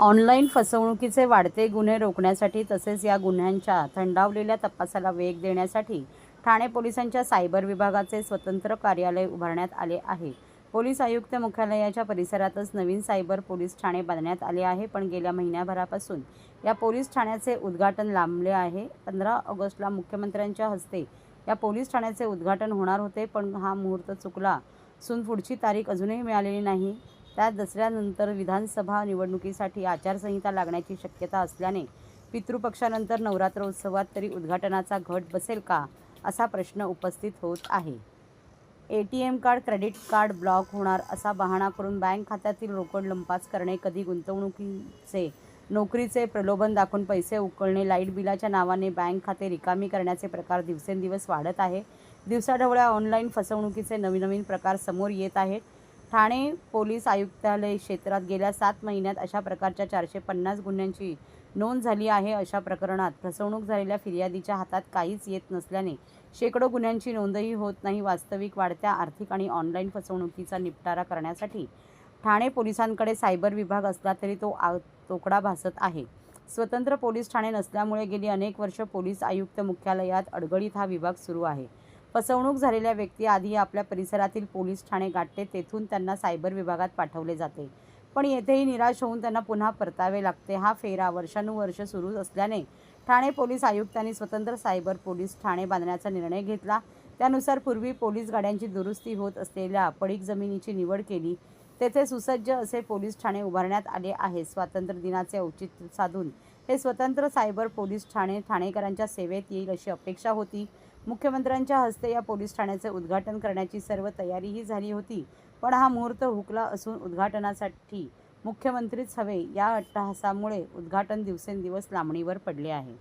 Online फसवणुकीचे वाढते गुन्हे रोखण्यासाठी तसेच या गुन्ह्यांच्या थंडावलेल्या तपासाला वेग देण्यासाठी ठाणे पोलिसांच्या सायबर विभागाचे स्वतंत्र कार्यालय उभारण्यात आले आहे. पोलीस आयुक्त मुख्यालयाच्या परिसरातच नवीन सायबर पोलीस ठाणे बांधण्यात आले आहे. पण गेल्या महिन्याभरापासून या पोलीस ठाण्याचे उद्घाटन लांबले आहे. पंधरा ऑगस्टला मुख्यमंत्र्यांच्या हस्ते या पोलीस ठाण्याचे उद्घाटन होणार होते. पण हा मुहूर्त चुकला असून पुढची तारीख अजूनही मिळालेली नाही. त्यात दसऱ्यानंतर विधानसभा निवडणुकीसाठी आचारसंहिता लागण्याची शक्यता असल्याने पितृपक्षानंतर नवरात्र उत्सवात तरी उद्घाटनाचा घट बसेल का असा प्रश्न उपस्थित होत आहे. A T M card credit card block होणार असा बहाणा करून बँक खात्यातील रोकड लंपास करणे कधी गुंतवणुकीचे नोकरीचे प्रलोभन दाखवून पैसे उकळणे लाइट बिलाच्या नावाने बँक खाते रिकामी करण्याचे प्रकार दिवसेंदिवस वाढत आहे. दिवसाढवळ्या ऑनलाईन फसवणुकीचे नवीन नवीन प्रकार समोर येत आहेत. ठाणे पोलीस आयुक्तालय क्षेत्रात गेल्या सात महिन्यात अशा प्रकारच्या चारशे पन्नास गुन्ह्यांची नोंद झाली आहे. अशा प्रकरणात फसवणूक झालेल्या फिर्यादीच्या हातात काहीच येत नसल्याने शेकडो गुन्ह्यांची नोंदही होत नाही. वास्तविक वाढत्या आर्थिक आणि ऑनलाईन फसवणुकीचा निपटारा करण्यासाठी ठाणे पोलिसांकडे सायबर विभाग असला तरी तो आ तोकडा भासत आहे. स्वतंत्र पोलीस ठाणे नसल्यामुळे गेली अनेक वर्ष पोलीस आयुक्त मुख्यालयात अडगळीत हा विभाग सुरू आहे. फसवणूक झालेल्या व्यक्ती आधी आपल्या परिसरातील पोलीस ठाणे गाठते तेथून त्यांना सायबर विभागात पाठवले जाते. पण येथेही निराश होऊन त्यांना पुन्हा परतावे लागते. हा फेरा वर्षानुवर्ष सुरू असल्याने ठाणे पोलीस आयुक्तांनी स्वतंत्र सायबर पोलीस ठाणे बांधण्याचा निर्णय घेतला. त्यानुसार पूर्वी पोलीस गाड्यांची दुरुस्ती होत असलेल्या पडीक जमिनीची निवड केली. तेथे सुसज्ज असे पोलीस ठाणे उभारण्यात आले आहे. स्वातंत्र्य दिनाचे औचित्य साधून हे स्वतंत्र सायबर पोलीस ठाणे ठाणेकरांच्या सेवेत येईल अशी अपेक्षा होती. मुख्यमंत्र्यांच्या हस्ते या पोलीस ठाण्याचे उद्घाटन करण्याची सर्व तयारीही झाली होती. पण हा मुहूर्त हुकला असून उद्घाटनासाठी मुख्यमंत्रीच हवे या अट्टहासामुळे उद्घाटन दिवसेंदिवस लांबणीवर पडले आहे.